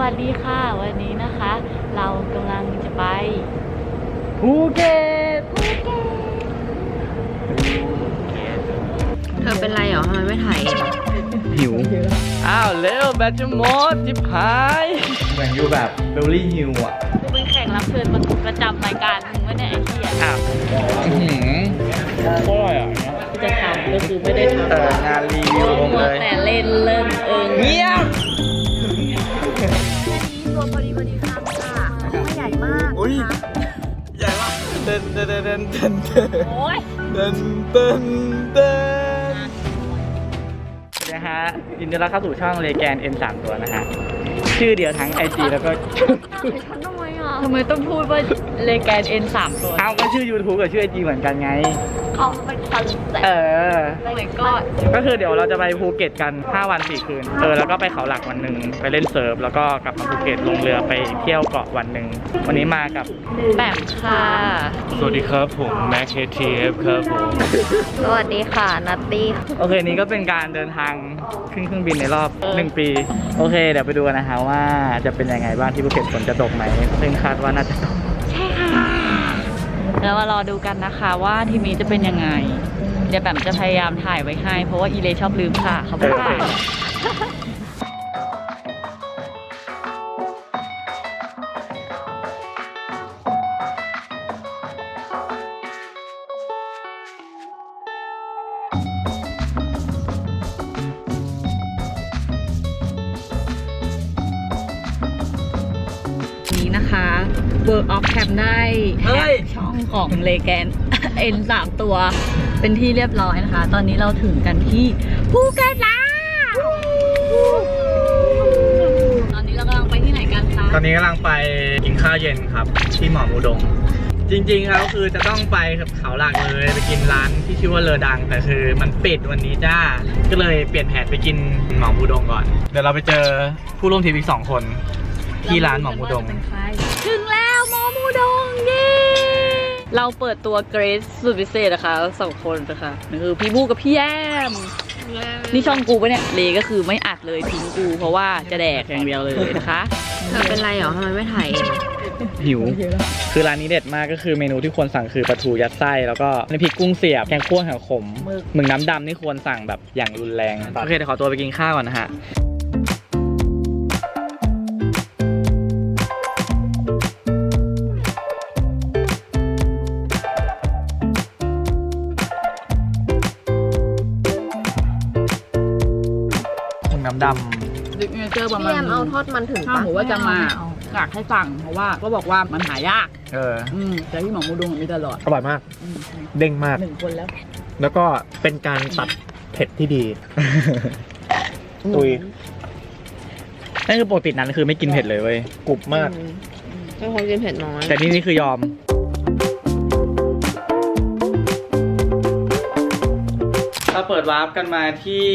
วัสดีค่ะ วันนี้นะคะ เรากำลังจะไปภูเก็ตภูเก็ตเธอเป็นไรเหรอทำไมไม่ถ่ายหิว อ้าวเร็วแบตจะหมดจิบหายเหมือนอยู่แบบเบลลี่ฮิลอะกูเป็นแขกรับเชิญประจำรายการมึงไม่ได้ไอ้เหี้ยอ้าวอื้อหือโคตรอร่อยอะที่จะทำก็คือไม่ได้ทำเอองานรีวิวลงเลยแต่เล่นเล่นเอิงเงียบ ตัวพอดีพอดีคำค่ะไม่ใหญ่มากอุ้ยใหญ่มากเดินเดินเดินเดินเดินเดินโอ้ยเดินเดินเดินนะฮะยินดีต้อนรับเข้าสู่ช่องเลแกน N 3 ตัวนะฮะชื่อเดียวทั้ง IG แล้วก็ฉันทำไมอะทำไมต้องพูดว่าเลแกนเอ็นสามตัว เอาก็ชื่อ YouTube กับชื่อ IG เหมือนกันไง เขาเป็นคอนเซ็ปเอต์อ โอ้ my god ก็คือเดี๋ยวเราจะไปภูเก็ตกัน 5 วัน 4 คืน เออ แล้วก็ไปเขาหลักวันหนึ่งไปเล่นเซิร์ฟ แล้วก็กลับมาภูเก็ตลงเรือไปเที่ยวเกาะวันหนึ่ง วันนี้มากับ แบบค่ะ สวัสดีครับผม แม็กเคทีเอฟครับผม สวัสดีค่ะนัตตี้โอเค นี้ก็เป็นการเดินทางขึ้นเครื่องบินในรอบ 1 ปี โอเค เดี๋ยวไปดูกันนะฮะว่าจะเป็นยังไงบ้างที่ภูเก็ตฝนจะตกไหมซึ่งคาดว่าน่าจะตก แล้วมารอดูกันนะคะว่าทีมนี้จะเป็นยังไง เดี๋ยวแบบจะพยายามถ่ายไว้ให้ เพราะว่าอีเลชอบลืมค่ะเขาบอกว่านี้นะคะ Work of Camp ได้ ของเลแกนเอ็นสามตัวเป็นที่เรียบร้อยนะคะ ตอนนี้เราถึงกันที่ภูเก็ตแล้วตอนนี้เรากำลังไปที่ไหนกันคะตอนนี้กำลังไปกินข้าวเย็นครับ ที่หมอมูดง จริงๆแล้วคือจะต้องไปเขาหลักเลยไปกินร้านที่ชื่อว่าเลอดัง แต่คือมันปิดวันนี้จ้า ก็เลยเปลี่ยนแผนไปกินหมอมูดงก่อน เดี๋ยวเราไปเจอผู้ร่วมทริปอีกสองคนที่ร้านหมอมูดงเราากันว่าจะเป็นใครถึงแล้วหมอมูดงเย้ เราเปิดตัวเกรซสุดพิเศษนะคะสองคนนะคะนั่นคือพี่บูกับพี่แยมนี่ช่องกูปะเนี่ยเลก็คือไม่อัดเลยทิ้งกู เพราะว่าจะแดกอย่างเดียวเลยนะคะเธอเป็นไรเหรอทำไมไม่ถ่ายหิว คือร้านนี้เด็ดมากก็คือเมนูที่ควรสั่งคือปลาทูยัดไส้แล้วก็น้ำพริกกุ้งเสียบแกงคั่วแห้วขมหมึกน้ำดำนี่ควรสั่งแบบอย่างรุนแรงโอเคเดี๋ยวขอตัวไปกินข้าวก่อนนะฮะ ดดิกเนเจอร์ประพี่มาณแอมเอาทอดมันถึงถ้าปะหมูว่าจะมาอยากให้สั่ง เพราะว่าก็บอกว่ามันหายากำเอออืมแต่ที่หมอมูดงมีตลอดอร่อยมาก อืมเด้งมาก หนึ่งคนแล้วแล้วก็เป็นการตัดเผ็ดที่ดี ตุยนั่นคือปกตินั้นคือไม่กินเผ็ดเลยเว้ยกรุบมากเป็นคนกินเผ็ดน้อยแต่ที่นี่คือยอม เราเปิดวาร์ปกันมาที่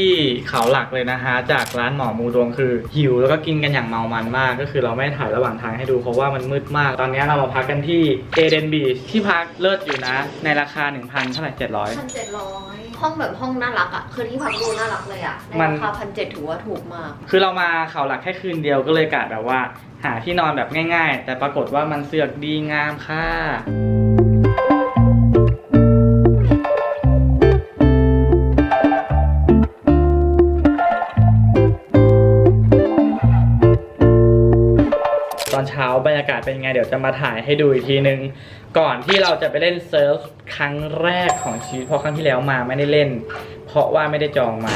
เขาหลักเลยนะฮะจากร้านหมอมูดวงคือหิวแล้วก็กินกันอย่างเมามันมาก ก็คือเราไม่ถ่ายระหว่างทางให้ดูเพราะว่ามันมืดมาก ตอนนี้เรามาพักกันที่เอเดนบีชที่พักเลิศอยู่นะ ในราคา 1,000เท่าไหร่700 พันเจ็ดร้อยห้องแบบห้องน่ารักอะ คือที่พักดูน่ารักเลยอะในมัน ราคาพันเจ็ดถือว่าถูกมาก คือเรามาเขาหลักแค่คืนเดียวก็เลยกะแบบว่า หาที่นอนแบบง่าย ๆ แต่ปรากฏว่ามันเสือกดีงามค่ะ ช้าบรรยากาศเป็นยังไงเดี๋ยวจะมาถ่ายให้ดูอีกทีนึง ก่อนที่เราจะไปเล่นเซิร์ฟครั้งแรกของชีวิตเพราะครั้งที่แล้วมาไม่ได้เล่น เพราะว่าไม่ได้จองมา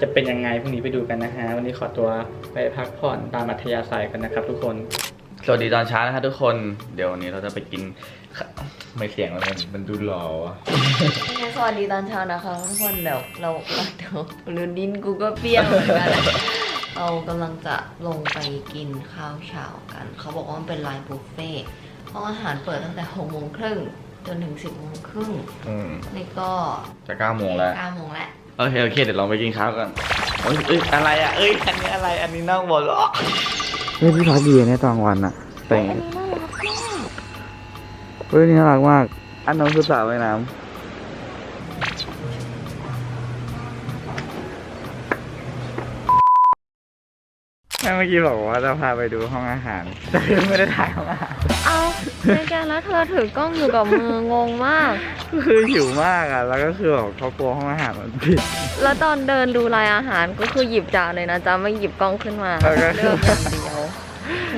จะเป็นยังไงพรุ่งนี้ไปดูกันนะฮะวันนี้ขอตัวไปพักผ่อนตามอัธยาศัยกันนะครับ ทุกคนสวัสดีตอนเช้านะครับทุกคนเดี๋ยววันนี้เราจะไปกินไม่เสียงแล้วมันมันดูหล่อวะสวัสดีตอนเช้านะคะทุกคนเดี๋ยวเราเดี๋ยวลืนดินกูก็เปรี้ยวเหมือนกันอะ เรากำลังจะลงไปกินข้าวเช้ากัน เขาบอกว่ามันเป็นไลน์บุฟเฟ่ต์ห้องอาหารเปิดตั้งแต่หกโมงครึ่งจนถึงสิบโมงครึ่งอืมนี่ก็จะเก้าโมงแล้ว เก้าโมงแล้ว โอเคโอเคเดี๋ยวลองไปกินข้าวกันเอ้ยเอ้ยอะไรอะ เอ้ยอันนี้อะไร อันนี้นอกบนหรอเฮ้ยพี่พักดีเนี่ยตอนวันอะแต่งเฮ้ยนี่น่ารักมาก อันน้องคือสาวว่ายน้ำ เมื่อกี้บอกว่าจะพาไปดูห้องอาหาร แต่ยังไม่ได้ถ่ายห้องอาหารเอาในแกแล้วเธอถือกล้องอยู่กับมืองงมาก คือหิวมากอะ แล้วก็คือแบบเขากลัวห้องอาหารมันผิด แล้วตอนเดินดูรายอาหารก็คือหยิบจานเลยนะจ๊ะไม่หยิบกล้องขึ้นมาเออก็เลือกอย่างเดียว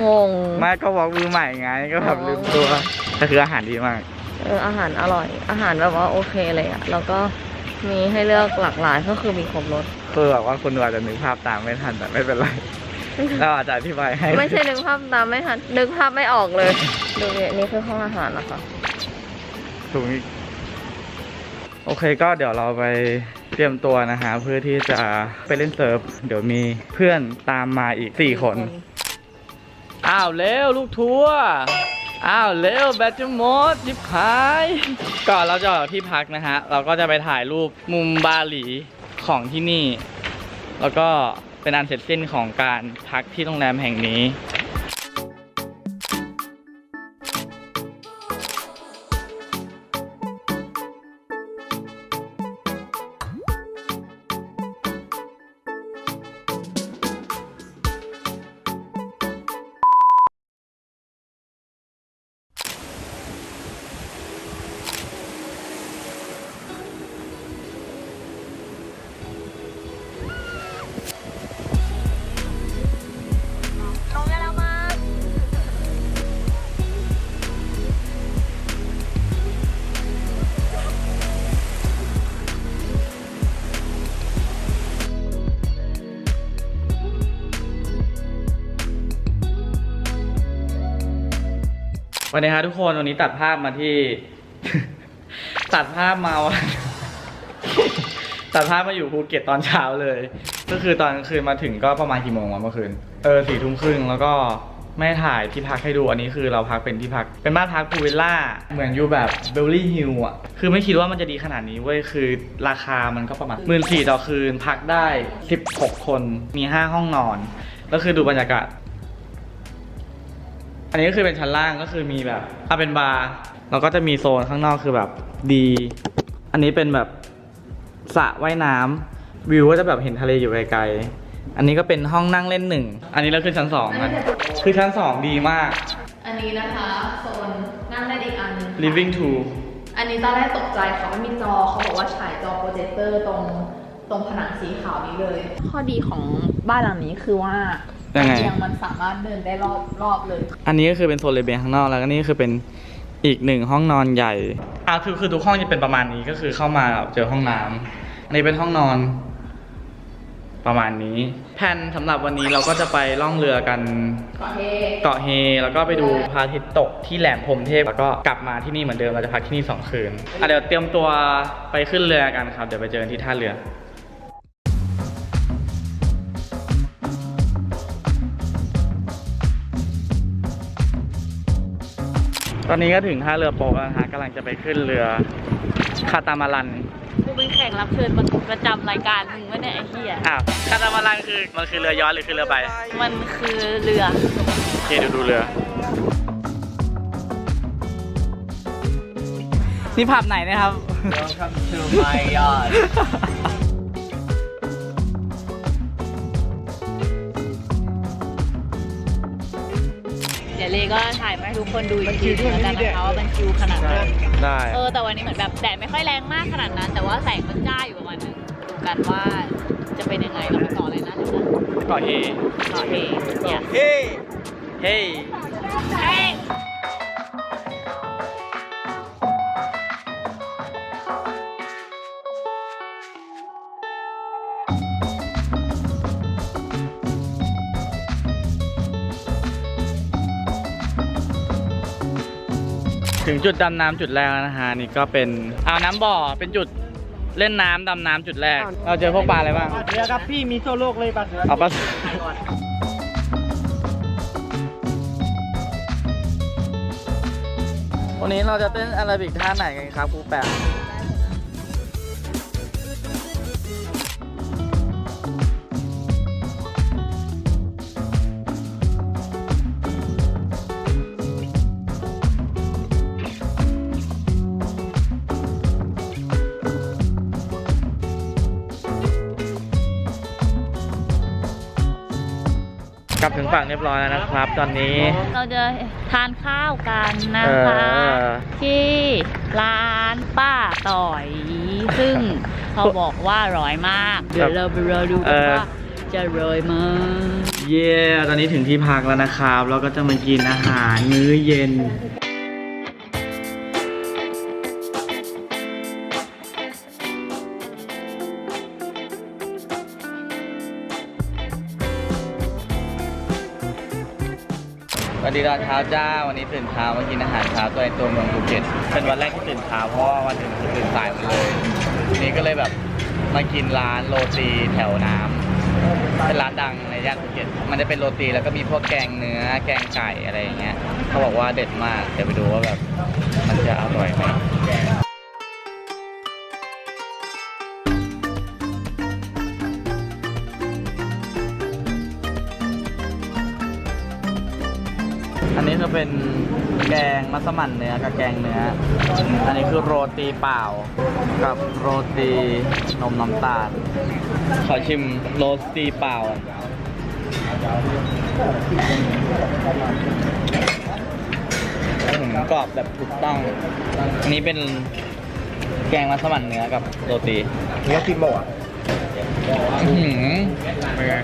งง ไม่ก็บอกมือใหม่ไง ก็แบบลืมตัวแต่คืออาหารดีมาก เอออาหารอร่อย อาหารแบบว่าโอเคเลยอะแล้วก็มีให้เลือกหลากหลายก็คือมีครบรสคือแบบว่าคุณอาจจะนึกภาพตามไม่ทันแต่ไม่เป็นไร เราอาจจะอธิบายให้ไม่ใช่นึกภาพตามไม่ทันนึกภาพไม่ออกเลย ดูนี่นี่คือห้องอาหารนะคะถูกอีกโอเคก็เดี๋ยวเราไปเตรียมตัวนะฮะเพื่อที่จะไปเล่นเซิร์ฟ เดี๋ยวมีเพื่อนตามมาอีก4คน อ้าวเร็วลูกทัวร์อ้าวเร็วแบตจะหมดยิบหายก่อนเราจะออกที่พักนะฮะ เราก็จะไปถ่ายรูปมุมบาหลีของที่นี่ แล้วก็ เป็นอันเสร็จสิ้นของการพักที่โรงแรมแห่งนี้ วันนี้ฮะทุกคนวันนี้ตัดภาพมาที่ ตัดภาพมาวันตัดภาพมาอยู่ภูเก็ตตอนเช้าเลย ก็คือตอนกลางคืนมาถึงก็ประมาณกี่โมงวะเมื่อคืนเออสี่ทุ่มครึ่งแล้วก็ไม่ถ่ายที่พักให้ดูอันนี้คือเราพักเป็นที่พัก เป็นบ้านพักพูลวิลล่า เหมือนอยู่แบบเบลลี่ฮิลอะ คือไม่คิดว่ามันจะดีขนาดนี้เว้ย คือราคามันก็ประมาณหมื่นสี่ต่อคืน พักได้ 16 คนมีห้าห้องนอน แล้วคือดูบรรยากาศ อันนี้ก็คือเป็นชั้นล่างก็คือมีแบบถ้าเป็นบาร์เราก็จะมีโซนข้างนอกคือแบบดี อันนี้เป็นแบบสระว่ายน้ำวิวก็จะแบบเห็นทะเลอยู่ไกลๆ อันนี้ก็เป็นห้องนั่งเล่นหนึ่ง อันนี้เราขึ้นชั้นสองกันคือชั้นสองดีมาก อันนี้นะคะโซนนั่งได้อีกอันหนึงค่ะ living to อันนี้ตอนแรกตกใจค่ะไม่มีจอเขาบอกว่าฉายจอโปรเจคเตอร์ตรงตรงผนังสีขาวนี้เลย ข้อดีของบ้านหลังนี้คือว่า ยังไง เตียงมันสามารถเดินได้รอบรอบเลย อันนี้ก็คือเป็นโซนเลเบียงข้างนอกแล้วก็นี่คือเป็นอีกหนึ่งห้องนอนใหญ่อ่าคือคือทุกห้องจะเป็นประมาณนี้ก็คือเข้ามาเจอห้องน้ำอันนี้เป็นห้องนอน ประมาณนี้ แผนสำหรับวันนี้เราก็จะไปล่องเรือกันขอเทเกาะเฮแล้วก็ไปดูพระอาทิตย์ตกที่แหลมพรหมเทพแล้วก็กลับมาที่นี่เหมือนเดิมเราจะพักที่นี่สองคืนอะเดี๋ยวเตรียมตัวไปขึ้นเรือกันครับ เดี๋ยวไปเจอกันที่ท่าเรือ ตอนนี้ก็ถึงท่าเรือโป๊ะแล้วนะฮะกำลังจะไปขึ้นเรือคาตามารันกูเป็นแขกรับเชิญประจำรายการมึงวะเนี่ยไอ้เหี้ยอ้าวคาตามารันคือมันคือเรือยอชต์หรือคือเรือใบมันคือเรือโอเคเดี๋ยวดูเรือ นี่ผับไหนนะครับ Welcome to my yard เดี๋ยวเลก็ถ่ายมาให้ทุกคนดูอีกทีนึงแล้วกันนะคะว่ามันคิวขนาดไหนได้ เออแต่วันนี้เหมือนแบบแดดไม่ค่อยแรงมากขนาดนั้น แต่ว่าแสงมันจ้าอยู่ประมาณนึงดูกันว่าจะเป็นยังไงเราไปต่อเลยนะเกาะเฮต่อเฮเนี่ยเฮ้เฮ้ ถึงจุดดำน้ำจุดแรกแล้วนะฮะนี่ก็เป็นอ่าวน้ำบ่อเป็นจุดเล่นน้ำดำน้ำจุดแรก เราเจอพวกปลาอะไรบ้างเรือครับพี่มีโซโลกเลยปะเอาปลาวันนี้เราจะเต้นอาราบิกท่าไหนกันครับครูแปะ กลับถึงฝั่งเรียบร้อยแล้วนะครับ ตอนนี้ เราจะทานข้าวกันนะคะ เออ ที่ร้านป้าต่อย ซึ่งเขาบอกว่าอร่อยมาก เดี๋ยวเราไปรอดูกันว่าจะอร่อยมากเย่ตอนนี้ถึงที่พักแล้วนะครับ เราก็จะมากินอาหารมื้อเย็น สวัสดีตอนเช้าจ้าวันนี้ตื่นเช้ามากินอาหารเช้าตัวในตัวเมืองภูเก็ตเป็นวันแรกที่ตื่นเช้าเพราะว่าวันอื่นคือตื่นสายหมดเลยทีนี้ก็เลยแบบมากินร้านโรตีแถวน้ำเป็นร้านดังในย่านภูเก็ตมันจะเป็นโรตีแล้วก็มีพวกแกงเนื้อ แกงไก่อะไรอย่างเงี้ยเขาบอกว่าเด็ดมากเดี๋ยวไปดูว่าแบบมันจะอร่อยไหม เป็นแกงมัสมั่นเนื้อกับแกงเนื้อ อันนี้คือโรตีเปล่า กับโรตีนมน้ำตาล ขอชิมโรตีเปล่าก่อนอื้อหือกรอบแบบถูกต้อง อันนี้เป็นแกงมัสมั่นเนื้อกับโรตี เนื้อติโมะอื้อหือเป็นไง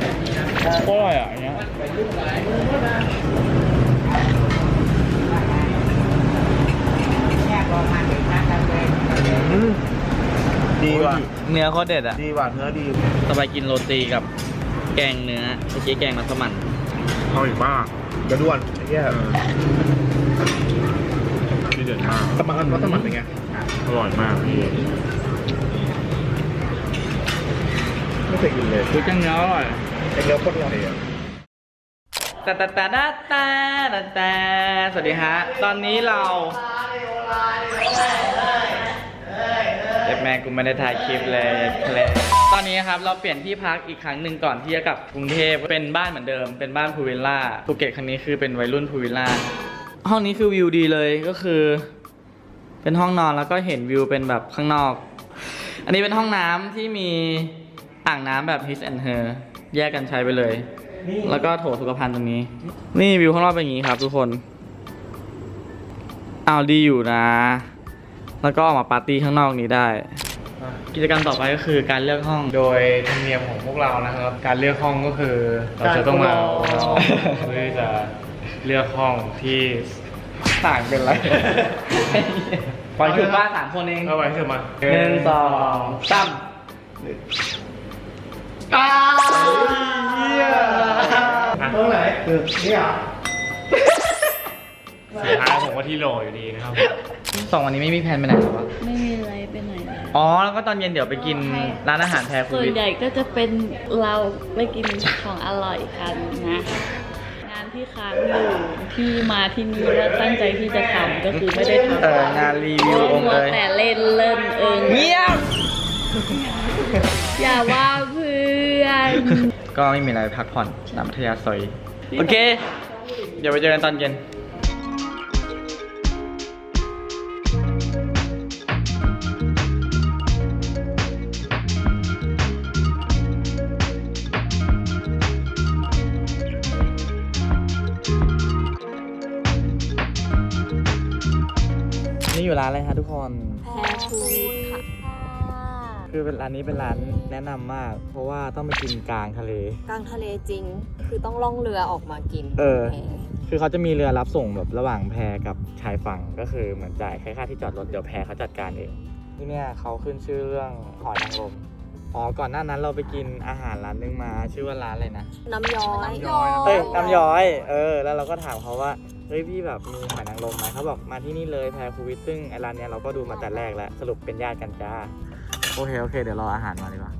โคตรอร่อยอะอันเนี้ย ดีว่ะเนื้อโคตรเด็ดอะ ดีว่ะเนื้อดีต่อไปกินโรตีกับแกงเนื้อเมื่อกี้แกงมัสมั่นเอาอีกบ้างกระด้วนไอ้เหี้ยที่เด็ดมากสมัครมัสมั่นเป็นไงอร่อยมากพี่ไม่เคยกินเลยคือแกงเนื้ออร่อยไอ้เนื้อโคตรอร่อยอะตาตาตาตาตาตาตาสวัสดีฮะ ตอนนี้เรา เด็กแม่กูไม่ได้ถ่ายคลิปเลยเลยตอนนี้ครับเราเปลี่ยนที่พักอีกครั้งหนึ่งก่อนที่จะกลับกรุงเทพเป็นบ้านเหมือนเดิม เป็นบ้านพูวิลล่าภูเก็ตครั้งนี้คือเป็นวัยรุ่นพูวิลล่าห้องนี้คือวิวดีเลยก็คือ เป็นห้องนอนแล้วก็เห็นวิวเป็นแบบข้างนอก อันนี้เป็นห้องน้ำที่มีอ่างน้ำแบบ his and her แยกกันใช้ไปเลย แล้วก็โถสุขภัณฑ์ตรงนี้ นี่วิวข้างนอกเป็นอย่างนี้ครับทุกคน อาวดีอยู่นะ แล้วก็ออกมาปาร์ตี้ข้างนอกนี้ได้ กิจกรรมต่อไปก็คือการเลือกห้อง โดยธรรมเนียมของพวกเรานะครับ การเลือกห้องก็คือเราจะต้องมาเพื่อที่จะเลือกห้องที่ต่างเป็นไรปล่อยถูกป้าสามคนเองเอาไว้ให้เธอมาหนึ่งสองสามอ้าวเหี้ยตรงไหนคือนี่อะ สุดท้ายผมว่าที่โหลอยู่ดีนะครับ สองวันนี้ไม่มีแผนไปไหนหรอวะไม่มีอะไรไปไหนเลยอ๋อ แล้วก็ตอนเย็นเดี๋ยวไปกินร้านอาหารแพรคูส่วนวิทใหญ่ก็จะเป็นเราไปกินของอร่อยกันนะ งานที่ค้างอยู่ที่มาที่นี่แล้วตั้งใจที่จะทำก็คือไม่ได้ทำเอองานรีวิวองค์มัวเอ้ยแต่เล่นเล่นเองเงียบ อย่าว่าเพื่อนก็ไม่มีอะไรพักผ่อนตามพัทยาซอยโอเค เดี๋ยวไปเจอกันตอนเย็น นี่อยู่ร้านอะไรคะทุกคน แพรฟูดค่ะคือเป็นร้านนี้เป็นร้านแนะนำมาก เพราะว่าต้องไปกินกลางทะเล กลางทะเลจริง คือต้องล่องเรือออกมากินเออ แพคือเขาจะมีเรือรับส่งแบบระหว่างแพกับชายฝั่งก็คือเหมือนจ่ายแค่ค่าที่จอดรถเดี๋ยวแพเขาจัดการเองที่เนี่ยเขาขึ้นชื่อเรื่องหอยนางรมอ๋อก่อนหน้านั้นเราไปกินอาหารร้านนึงมา ชื่อว่าร้านอะไรนะ น้ำย้อย เอ้ยน้ำย้อย เออ แล้วเราก็ถามเขาว่า เฮ้ยพี่แบบมีหอยนางรมไหมเขาบอกมาที่นี่เลยแพรคูวิทซึ่งไอร้านเนี้ยเราก็ดูมาแต่แรกแล้ว สรุปเป็นญาติกันจ้า โอเค โอเค เดี๋ยวรออาหารมาดีกว่า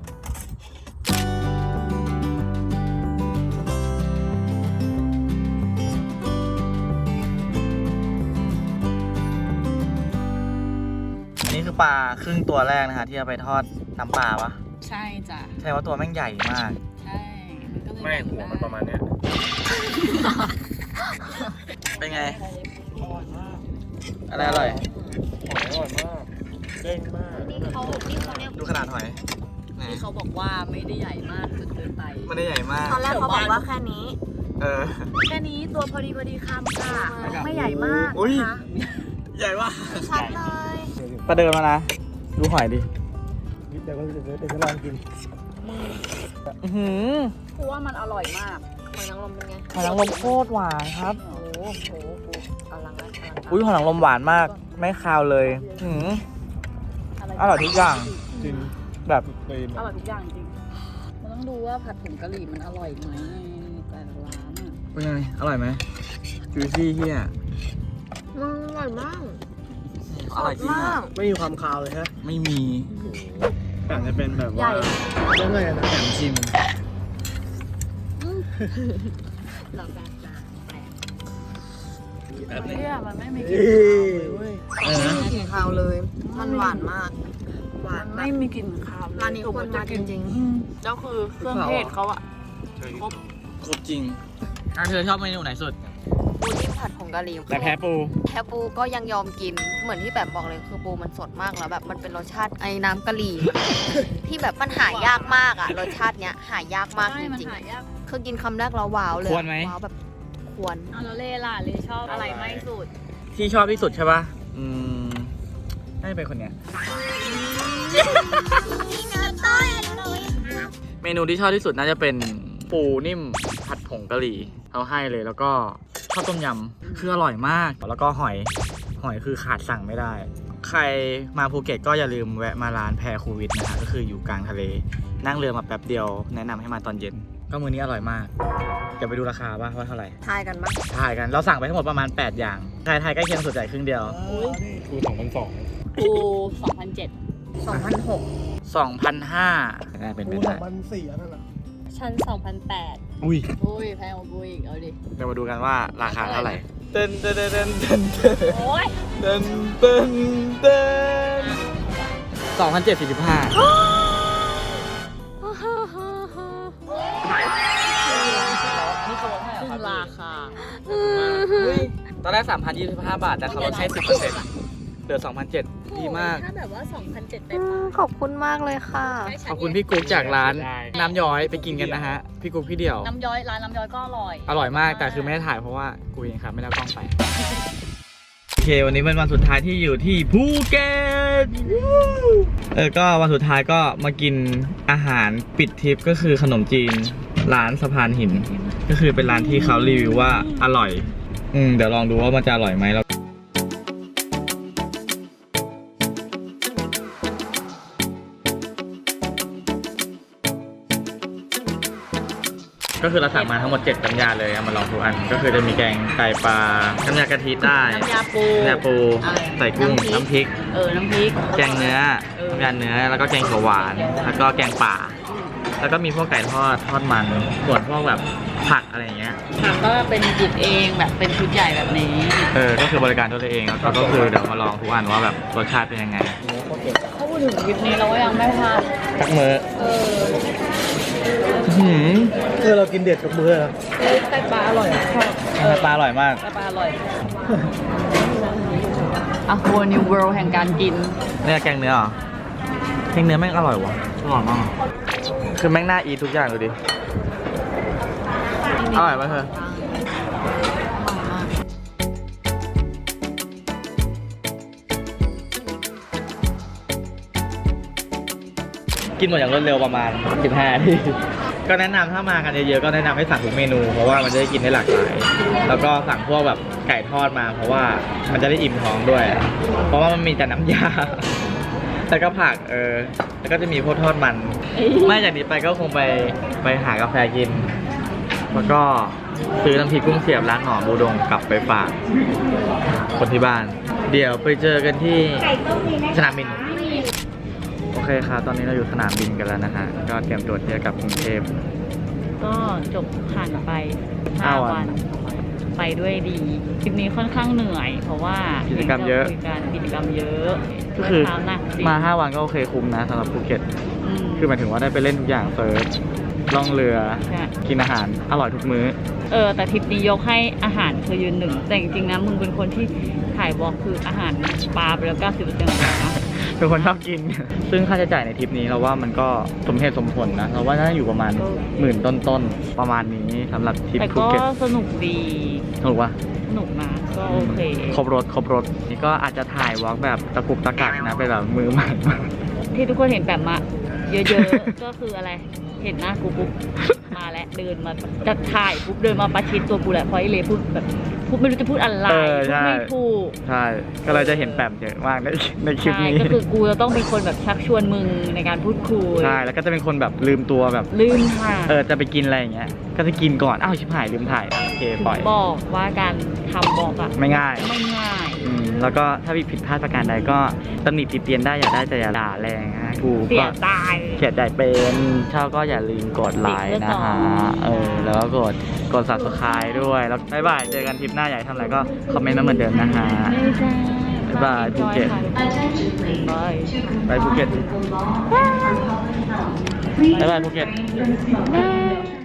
อันนี้คือปลาครึ่งตัวแรกนะคะที่เอาไปทอดน้ำปลาวะใช่จ้ะใช่ว่าตัวแม่งใหญ่มาก ใช่ มันก็เลยไม่หัวมันประมาณเนี้ย เป็นไงอะไรอร่อย หอยอร่อยมาก เด้งมากนี่เขานี่เขาเนี่ยดูขนาดหอยไหนที่เขาบอกว่าไม่ได้ใหญ่มากจนเกินไป มันได้ใหญ่มาก ตอนแรกเขาบอกว่าแค่นี้ เออ แค่นี้ตัวพอดีพอดีคำค่ะ ไม่ใหญ่มากอุ๊ย นะคะใหญ่ว่ะชัดเลยประเดินมานะ ดูหอยดิเดี๋ยวเดี๋ยวเดี๋ยวจะลองกินอื้อหือกูว่ามันอร่อยมากหอยนางรมเป็นไงหอยนางรมโคตรหวานครับโอ้โหโอ้ โหอลังการอลังการอุ้ยหอยนางรมหวานมาก ไม่คาวเลยอื้อหืออร่อยทุกอย่าง จริงแบบเคยอร่อยทุกอย่างจริง มันต้องดูว่าผัดผงกะหรี่มันอร่อยไหมแต่ละร้านอะเป็นไง อร่อยไหมจูซี่เฮียมันอร่อยมากอร่อยจริงอะไม่มีความคาวเลยฮะไม่มีอาจจะเป็นแบบใหญ่ว่าเรื่องอะไรนะ แถมชิม หลังการจ้าแปลก เนี่ยมันไม่มีกลิ่นเอ้คาวยเลยเว้ยอะไรนะไม่มีกลิ่นคาวเลย มันหวานมาก หวามันนแบไม่บมีกลิ่นคาวเลยร้านนี้ควรมาจริงๆอืมแล้วคือเครื่องเทศเขาอะครบครบจริงอะเธอชอบเมนูไหนสุดปูนิ่มผัดผงกะหรี่แต่แพ้ปูแพ้ปูก็ยังยอมกิน เหมือนที่แบบบอกเลยคือปูมันสดมากแล้วแบบมันเป็นรสชาติไอ้น้ำกะหรี่ ที่แบบมันหายากมากอะรสชาติเนี้ยหายากมากใช่จมันริงหายาก ๆคือกินคำแรกเราว้าวเลยควรไหม ว้าวแบบ ควร เอาแล้วเล่ล่ะเล่ชอบอะไรไม่สุด ที่ชอบที่สุดใช่ป่ะอืมน่าจะเป็นคนเนี้ย เมนูที่ชอบที่สุดน่าจะเป็นปูนิ่มผัดผงกะหรี่เขาให้เลยแล้วก็ข้าวต้มยำคืออร่อยมาก แล้วก็หอยหอยคือขาดสั่งไม่ได้ ใครมาภูเก็ตก็อย่าลืมแวะมาร้านแพรคูวิทนะฮะก็คืออยู่กลางทะเล นั่งเรือมาแป๊บเดียว แนะนำให้มาตอนเย็น ก็มื้อนี้อร่อยมาก เไปดูราคาป่ะว่าเท่าไหร่ ทายกันมั้ถ่ายกัน เราสั่งไปทั้งหมดประมาณ 8 อย่างถ่ายถ่ายใกล้เคียงสุดใจครึ่งเดียว กูสองพันสองกูสองพันเจ็ดสองพันหกสองพัน่าเป็นไปกูสได้องพันสี่อะไรนะชั้นสองพันแปดอุ้ยอุ้ยแพงกว่ากูอีกเอาดิ เดี๋ยวมาดูกันว่าราคาเท่าไหร่ เต้นเต้นเต้นเต้นเต้นเอ้นเต้นเต้นเจ็ดสี่สิบห้า อนแรกสามพันยี่สิบห้าบาท แต่เขาลดให้สิบเปอร์เซ็นต์เหลือสองพันเจ็ดดีมาก ถ้าแบบว่า 2,007ไปขอบคุณมากเลยค่ะขอบคุณพี่กุ๊กจากร้านน้ำย้อยไปกินกันนะฮะ พี่กุ๊กพี่เดี่ยว น้ำย้อยร้านน้ำย้อยก็อร่อย อร่อยมากแต่คือไม่ได้ถ่ายเพราะว่ากูเองครับไม่ได้เอากล้องไป โอเค วันนี้เป็นวันสุดท้ายที่อยู่ที่ภูเก็ตเออก็วันสุดท้ายก็มากินอาหารปิดทริปก็คือขนมจีน ร้านสะพานหิน ก็คือเป็นร้านที่เขารีวิวว่าอร่อย อืมเดี๋ยวลองดูว่ามันจะอร่อยไหมแล้วก็คือเราสั่งมาทั้งหมด7น้ำยาเลยเอามาลองทุกอัน ก็คือจะมีแกงไก่ปลาน้ำยากะทิใต้น้ำยาปูน้ำยาปูอ่าใส่กุ้งน้ำพริกน้ำพริก เออ น้ำพริก แกงเนื้อเออ น้ำยาเนื้อแล้วก็แกงเขียวหวาน แล้วก็แกงป่า แล้วก็มีพวกไก่ทอดทอดมันส่วนพวกแบบผักอะไรอย่างเงี้ย ผักก็เป็นหยิบเองแบบเป็นชุดใหญ่แบบนี้ เออ ก็คือบริการตัวเองแล้วก็คือเดี๋ยวมาลองทุกอันว่าแบบรสชาติเป็นยังไงถ้าพูดถึงคลิปนี้เราก็ยังไม่พลาดทักมือเออหืมเออเรากินเด็ดกับมือครับเอ้ยไก่ปลาอร่อยชอบปลาอร่อยมากไก่ปลาอร่อยอะโวนิวเวิลด์แห่งการกิน เนี่ยแกงเนื้อเหรอแกงเนื้อแม่งอร่อยวะอร่อยมาก คือแม่งน่าอีททุกอย่างดูดิ อร่อยปะเธอกินหมดอย่างรวดเร็วประมาณ 15ทีก็แนะนำถ้ามากันเยอะๆก็แนะนำให้สั่งทุกเมนู เพราะว่ามันจะได้กินได้หลากหลาย แล้วก็สั่งพวกแบบไก่ทอดมา เพราะว่ามันจะได้อิ่มท้องด้วย เพราะว่ามันมีแต่น้ำยา แล้วก็ผักเออ แล้วก็จะมีพวกทอดมัน ไม่จากนี้ไปก็คงไปไปหากาแฟกิน แล้วก็ซื้อน้ำพริกกุ้งเสียบร้านหนอมบูดงกลับไปฝากคนที่บ้าน เดี๋ยวไปเจอกันที่สนามบิน โอเคค่ะ ตอนนี้เราอยู่สนามบินกันแล้วนะฮะ ก็เตรียมตัวที่จะกลับกรุงเทพ ก็จบผ่านไปห้า5วัวันนไปด้วยดีคลิปนี้ค่อนข้างเหนื่อย เพราะว่ากิจกรรมเยอะางที่ราคุกันกิจกรรมเยอะก็คือเช้าหนักจริงมา 5 วันก็โอเคคุ้มนะสำหรับภูเก็ตม คือหมายถึงว่าได้ไปเล่นทุกอย่างเซิร์ฟล่องเรือ ใช่ กินอาหารอร่อยทุกมื้อ เออ แต่ทริปนี้ยกให้อาหารคือยืนหนึ่ง แต่จริงๆนะมึงเป็นคนที่ถ่ายวอล์กคืออาหารปลาไปแล้ว 90%ของเรานะ เป็นคนชอบกิน ซึ่งค่าใช้จ่ายในทริปนี้เราว่ามันก็สมเหตุสมผลนะ เราว่าน่าจะอยู่ประมาณหมื่นต้นๆ ประมาณนี้สำหรับทริปแต่ภูก็เก็ตสนุกดีถูกปะ สนุกนะก็โอเค ครบรถครบรถนี่ก็อาจจะถ่ายวอล์กแบบตะกุกตะกักนะเป็นแบบมือใหม่มากที่ทุกคนเห็นแบบมา เยอะๆ ก็คืออะไร เห็นหน้ากูปุ๊บมาแล้วเดินมาจะถ่ายปุ๊บเดินมาประชิดตัวกูแหละเพราะไอเลพูดแบบ พูดไม่รู้จะพูดอะไรเออพูดใช่ ไม่ถูกใช่ก็เลยจะเห็นแปมเยอะมากในในคลิปใช่นี้ก็คือกูจะต้องเป็นคนแบบชักชวนมึงในการพูดคุยใช่แล้วก็จะเป็นคนแบบลืมตัวแบบ ลืมค่ะเออจะไปกินอะไรอย่างเงี้ย ก็จะกินก่อน อ้าวชิบหายลืมถ่ายอะโอเคปล่อยบอกว่าการทำบอกอะไม่ง่ายไม่ง่าย อืมแล้วก็ถ้ามีผิดพลาดประการใดก็ตำหนิติเตียนได้อย่าได้แต่อย่าด่าแรงนะกูเสีก็ยใจเขียนใจเป็นชอบก็อย่าลืมกดไลค์นะฮะเออ แล้วก็กด กด subscribe ด้วย แล้วบ๊ายบาย เจอกันทริปหน้าอยากให้ทำอะไรก็คอมเมนต์มาเหมือนเดิมนะฮะไม่ใช่บ๊ายบายภูเก็ตบายไปภูเก็ตบ๊ายบายภูเก็ตบาย